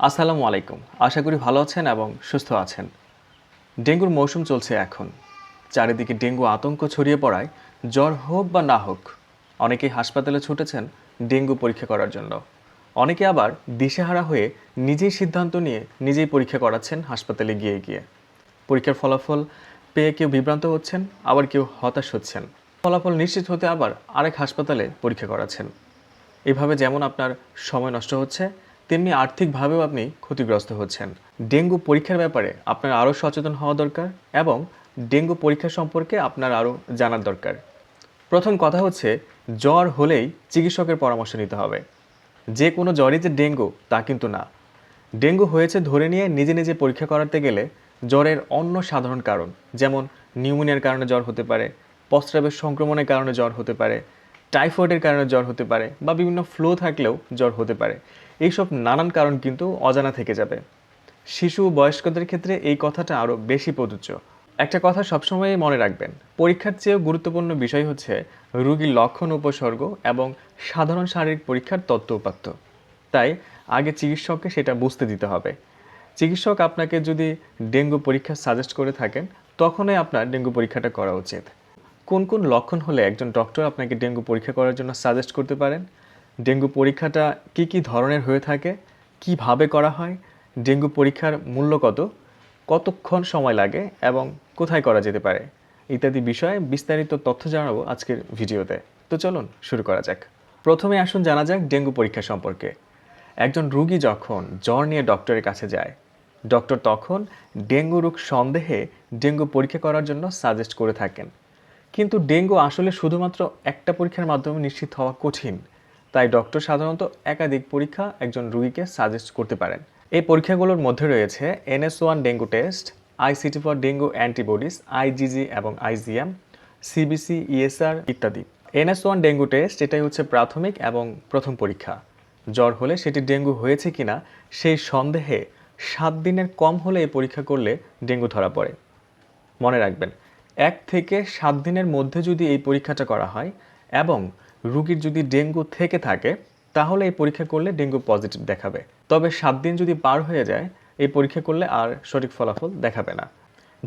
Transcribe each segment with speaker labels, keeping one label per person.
Speaker 1: আসসালামু আলাইকুম। আশা করি ভালো আছেন এবং সুস্থ আছেন। ডেঙ্গুর মৌসুম চলছে এখন। চারিদিকে ডেঙ্গু আতঙ্ক ছড়িয়ে পড়ায় জ্বর হোক বা না হোক, অনেকেই হাসপাতালে ছুটেছেন ডেঙ্গু পরীক্ষা করার জন্য। অনেকে আবার দিশেহারা হয়ে নিজেই সিদ্ধান্ত নিয়ে নিজেই পরীক্ষা করাচ্ছেন হাসপাতালে গিয়ে গিয়ে। পরীক্ষার ফলাফল পেয়ে কেউ বিভ্রান্ত হচ্ছেন, আবার কেউ হতাশ হচ্ছেন। ফলাফল নিশ্চিত হতে আবার আরেক হাসপাতালে পরীক্ষা করাচ্ছেন। এভাবে যেমন আপনার সময় নষ্ট হচ্ছে তেমনি আর্থিকভাবেও আপনি ক্ষতিগ্রস্ত হচ্ছেন। ডেঙ্গু পরীক্ষার ব্যাপারে আপনার আরও সচেতন হওয়া দরকার এবং ডেঙ্গু পরীক্ষা সম্পর্কে আপনার আরও জানার দরকার। প্রথম কথা হচ্ছে, জ্বর হলেই চিকিৎসকের পরামর্শ নিতে হবে। যে কোনো জ্বরই যে ডেঙ্গু, তা কিন্তু না। ডেঙ্গু হয়েছে ধরে নিয়ে নিজে নিজে পরীক্ষা করাতে গেলে জ্বরের অন্য সাধারণ কারণ, যেমন নিউমোনিয়ার কারণে জ্বর হতে পারে প্রস্রাবের সংক্রমণের কারণে জ্বর হতে পারে, টাইফয়েডের কারণে জ্বর হতে পারে বা বিভিন্ন ফ্লো থাকলেও জ্বর হতে পারে। এইসব নানান কারণ কিন্তু অজানা থেকে যাবে। শিশু ও বয়স্কদের ক্ষেত্রে এই কথাটা আরও বেশি প্রযোজ্য। একটা কথা সবসময় মনে রাখবেন, পরীক্ষার চেয়েও গুরুত্বপূর্ণ বিষয় হচ্ছে রুগীর লক্ষণ উপসর্গ এবং সাধারণ শারীরিক পরীক্ষার তথ্য উপাত্ত। তাই আগে চিকিৎসককে সেটা বুঝতে দিতে হবে। চিকিৎসক আপনাকে যদি ডেঙ্গু পরীক্ষা সাজেস্ট করে থাকেন, তখনই আপনার ডেঙ্গু পরীক্ষাটা করা উচিত। কোন কোন লক্ষণ হলে একজন ডক্টর আপনাকে ডেঙ্গু পরীক্ষা করার জন্য সাজেস্ট করতে পারেন? ডেঙ্গু পরীক্ষাটা কি কি ধরনের হয়ে থাকে, কীভাবে করা হয়, ডেঙ্গু পরীক্ষার মূল্য কত, কতক্ষণ সময় লাগে এবং কোথায় করা যেতে পারে, ইত্যাদি বিষয়ে বিস্তারিত তথ্য জানাব আজকের ভিডিওতে। তো চলুন শুরু করা যাক। প্রথমে আসুন জানা যাক ডেঙ্গু পরীক্ষা সম্পর্কে। একজন রুগী যখন জ্বর নিয়ে ডক্টরের কাছে যায়, ডক্টর তখন ডেঙ্গু রোগ সন্দেহে ডেঙ্গু পরীক্ষা করার জন্য সাজেস্ট করে থাকেন। কিন্তু ডেঙ্গু আসলে শুধুমাত্র একটা পরীক্ষার মাধ্যমে নিশ্চিত হওয়া কঠিন। তাই ডক্টর সাধারণত একাধিক পরীক্ষা একজন রুগীকে সাজেস্ট করতে পারেন। এই পরীক্ষাগুলোর মধ্যে রয়েছে NS one dengue test ICT for dengue antibodies IgG এবং আইজিএম সিবিসি ইএসআর ইত্যাদি। এনএস ওয়ান ডেঙ্গু টেস্ট এটাই হচ্ছে প্রাথমিক এবং প্রথম পরীক্ষা। জ্বর হলে সেটি ডেঙ্গু হয়েছে কিনা, সেই সন্দেহে সাত দিনের কম হলে এই পরীক্ষা করলে ডেঙ্গু ধরা পড়ে। মনে রাখবেন, এক থেকে সাত দিনের মধ্যে যদি এই পরীক্ষাটা করা হয় এবং রুগীর যদি ডেঙ্গু থেকে থাকে, তাহলে এই পরীক্ষা করলে ডেঙ্গু পজিটিভ দেখাবে। তবে সাত দিন যদি পার হয়ে যায়, এই পরীক্ষা করলে আর সঠিক ফলাফল দেখাবে না।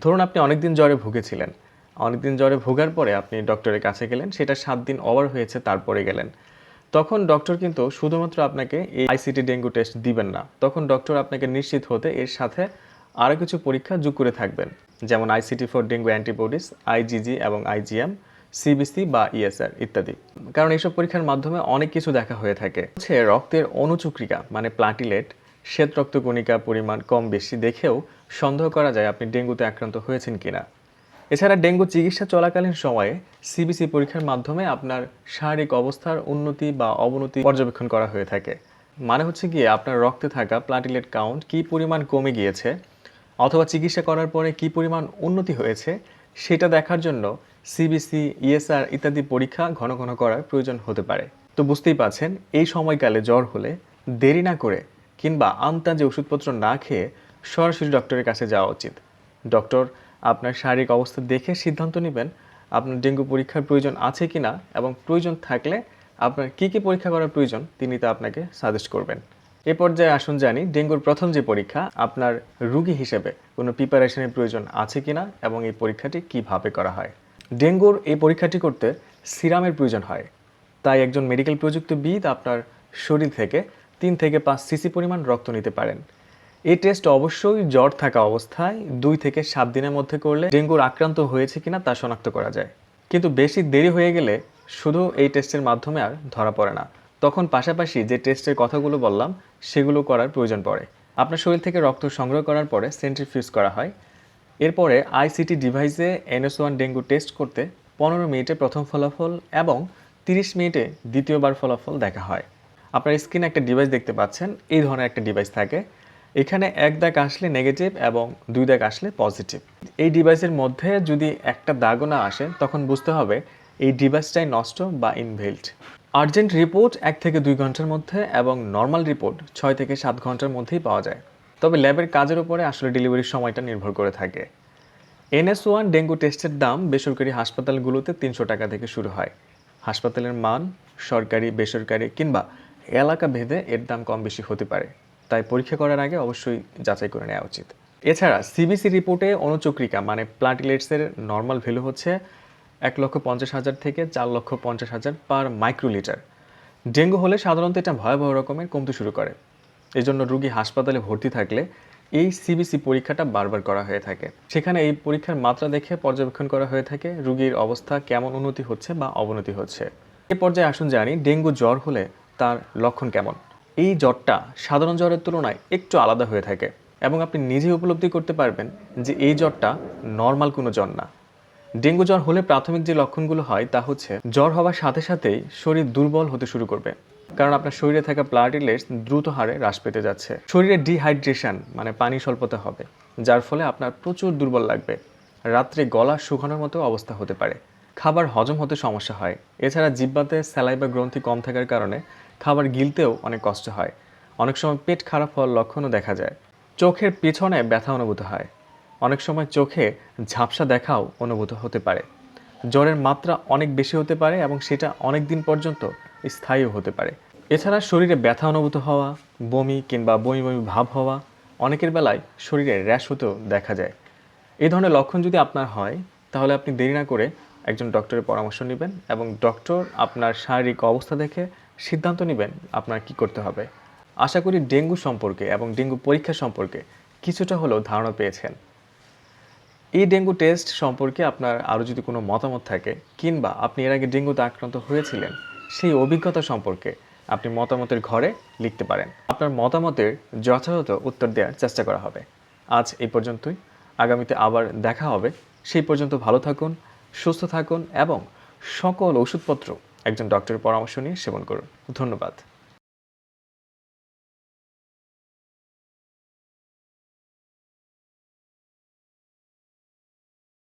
Speaker 1: ধরুন আপনি অনেকদিন জ্বরে ভুগেছিলেন। অনেকদিন জ্বরে ভোগার পরে আপনি ডক্টরের কাছে গেলেন, সেটা সাত দিন ওভার হয়েছে, তারপরে গেলেন। তখন ডক্টর কিন্তু শুধুমাত্র আপনাকে এই আইসিটি ডেঙ্গু টেস্ট দিবেন না, তখন ডক্টর আপনাকে নিশ্চিত হতে এর সাথে আরও কিছু পরীক্ষা যোগ করে থাকবেন। যেমন ICT for dengue antibodies IgG এবং আইজিএম সিবিসি বা ইএসআর ইত্যাদি। কারণ এইসব পরীক্ষার মাধ্যমে অনেক কিছু দেখা হয়ে থাকে। হচ্ছে রক্তের অনুচক্রিকা মানে প্লাটিলেট শ্বেত রক্তকণিকা পরিমাণ কম বেশি দেখেও সন্দেহ করা যায় আপনি ডেঙ্গুতে আক্রান্ত হয়েছেন কিনা। এছাড়া ডেঙ্গু চিকিৎসা চলাকালীন সময়ে সিবিসি পরীক্ষার মাধ্যমে আপনার শারীরিক অবস্থার উন্নতি বা অবনতি পর্যবেক্ষণ করা হয়ে থাকে। মানে হচ্ছে গিয়ে আপনার রক্তে থাকা প্লাটিলেট কাউন্ট কী পরিমাণ কমে গিয়েছে, অথবা চিকিৎসা করার পরে কী পরিমাণ উন্নতি হয়েছে সেটা দেখার জন্য সিবিসি ইএসআর ইত্যাদি পরীক্ষা ঘন ঘন করার প্রয়োজন হতে পারে। তো বুঝতেই পারছেন, এই সময়কালে জ্বর হলে দেরি না করে কিংবা আমতাজে ওষুধপত্র না খেয়ে সরাসরি ডক্টরের কাছে যাওয়া উচিত। ডক্টর আপনার শারীরিক অবস্থা দেখে সিদ্ধান্ত নেবেন আপনার ডেঙ্গু পরীক্ষার প্রয়োজন আছে কি না এবং প্রয়োজন থাকলে আপনার কী কী পরীক্ষা করার প্রয়োজন তিনি তা আপনাকে সাজেস্ট করবেন। এ পর্যায়ে আসুন জানি, ডেঙ্গুর প্রথম যে পরীক্ষা, আপনার রুগী হিসেবে কোনো প্রিপারেশনের প্রয়োজন আছে কিনা এবং এই পরীক্ষাটি কীভাবে করা হয়? ডেঙ্গুর এই পরীক্ষাটি করতে সিরামের প্রয়োজন হয়। তাই একজন মেডিকেল প্রযুক্তিবিদ আপনার শরীর থেকে তিন থেকে পাঁচ সিসি পরিমাণ রক্ত নিতে পারেন। এই টেস্ট অবশ্যই জ্বর থাকা অবস্থায় দুই থেকে সাত দিনের মধ্যে করলে ডেঙ্গুর আক্রান্ত হয়েছে কিনা তা শনাক্ত করা যায়। কিন্তু বেশি দেরি হয়ে গেলে শুধু এই টেস্টের মাধ্যমে আর ধরা পড়ে না। তখন পাশাপাশি যে টেস্টের কথাগুলো বললাম, সেগুলো করার প্রয়োজন পড়ে। আপনার শরীর থেকে রক্ত সংগ্রহ করার পরে সেন্ট্রিফিউজ করা হয়। এরপরে আইসিটি ডিভাইসে এনএস ওয়ান ডেঙ্গু টেস্ট করতে পনেরো মিনিটে প্রথম ফলাফল এবং তিরিশ মিনিটে দ্বিতীয়বার ফলাফল দেখা হয়। আপনার স্ক্রিনে একটা ডিভাইস দেখতে পাচ্ছেন, এই ধরনের একটা ডিভাইস থাকে। এখানে এক দাগ আসলে নেগেটিভ এবং দুই দাগ আসলে পজিটিভ এই ডিভাইসের মধ্যে যদি একটা দাগও না আসে, তখন বুঝতে হবে এই ডিভাইসটাই নষ্ট বা ইনভেল্ট আর্জেন্ট রিপোর্ট এক থেকে দুই ঘণ্টার মধ্যে এবং নর্মাল রিপোর্ট ছয় থেকে সাত ঘণ্টার মধ্যেই পাওয়া যায়। তবে ল্যাবের কাজের উপরে আসলে ডেলিভারির সময়টা নির্ভর করে থাকে। এনএস ওয়ান ডেঙ্গু টেস্টের দাম বেসরকারি হাসপাতালগুলোতে তিনশো টাকা থেকে শুরু হয়। হাসপাতালের মান সরকারি, বেসরকারি কিংবা এলাকা ভেদে এর দাম কম বেশি হতে পারে। তাই পরীক্ষা করার আগে অবশ্যই যাচাই করে নেওয়া উচিত। এছাড়া সিবিসি রিপোর্টে অনুচক্রিকা মানে প্লাটিলেটসের নর্মাল ভ্যালু হচ্ছে এক লক্ষ পঞ্চাশ হাজার থেকে চার লক্ষ পঞ্চাশ হাজার পার মাইক্রোলিটার। ডেঙ্গু হলে সাধারণত এটা ভয়াবহ রকমের কমতে শুরু করে। এজন্য রোগী হাসপাতালে ভর্তি থাকলে এই সিবিসি পরীক্ষাটা বারবার করা হয়ে থাকে। সেখানে এই পরীক্ষার মাত্রা দেখে পর্যবেক্ষণ করা হয়ে থাকে রোগীর অবস্থা কেমন উন্নতি হচ্ছে বা অবনতি হচ্ছে। এ পর্যায়ে আসুন জানি ডেঙ্গু জ্বর হলে তার লক্ষণ কেমন। এই জ্বরটা সাধারণ জ্বরের তুলনায় একটু আলাদা হয়ে থাকে এবং আপনি নিজে উপলব্ধি করতে পারবেন যে এই জ্বরটা নর্মাল কোনো জ্বর না। ডেঙ্গু জ্বর হলে প্রাথমিক যে লক্ষণগুলো হয় তা হচ্ছে জ্বর হওয়ার সাথে সাথেই শরীর দুর্বল হতে শুরু করবে। কারণ আপনার শরীরে থাকা প্লাটিলেটস দ্রুত হারে হ্রাস পেতে যাচ্ছে। শরীরে ডিহাইড্রেশন মানে পানি স্বল্পতা হবে, যার ফলে আপনার প্রচুর দুর্বল লাগবে। রাত্রে গলা শুকানোর মতো অবস্থা হতে পারে। খাবার হজম হতে সমস্যা হয়। এছাড়া জিব্বাতে স্যালাই বা গ্রন্থি কম থাকার কারণে খাবার গিলতেও অনেক কষ্ট হয়। অনেক সময় পেট খারাপ হওয়ার লক্ষণও দেখা যায়। চোখের পেছনে ব্যথা অনুভূত হয়। অনেক সময় চোখে ঝাপসা দেখাও অনুভূত হতে পারে। জ্বরের মাত্রা অনেক বেশি হতে পারে এবং সেটা অনেক দিন পর্যন্ত স্থায়ীও হতে পারে। এছাড়া শরীরে ব্যথা অনুভূত হওয়া, বমি কিংবা বমি বমি ভাব হওয়া অনেকের বেলায় শরীরে র্যাশ হতেও দেখা যায়। এই ধরনের লক্ষণ যদি আপনার হয়, তাহলে আপনি দেরি না করে একজন ডক্টরের পরামর্শ নেবেন এবং ডক্টর আপনার শারীরিক অবস্থা দেখে সিদ্ধান্ত নেবেন আপনার কি করতে হবে। আশা করি ডেঙ্গু সম্পর্কে এবং ডেঙ্গু পরীক্ষা সম্পর্কে কিছুটা হলেও ধারণা পেয়েছেন। এই ডেঙ্গু টেস্ট সম্পর্কে আপনার আরও যদি কোনো মতামত থাকে, কিংবা আপনি এর আগে ডেঙ্গুতে আক্রান্ত হয়েছিলেন, সেই অভিজ্ঞতা সম্পর্কে আপনি মতামতের ঘরে লিখতে পারেন। আপনার মতামতের যথাযথ উত্তর দেওয়ার চেষ্টা করা হবে। আজ এই পর্যন্তই। আগামীতে আবার দেখা হবে। সেই পর্যন্ত ভালো থাকুন, সুস্থ থাকুন, এবং সকল ওষুধপত্র একজন ডক্টরের পরামর্শ নিয়ে সেবন করুন। ধন্যবাদ।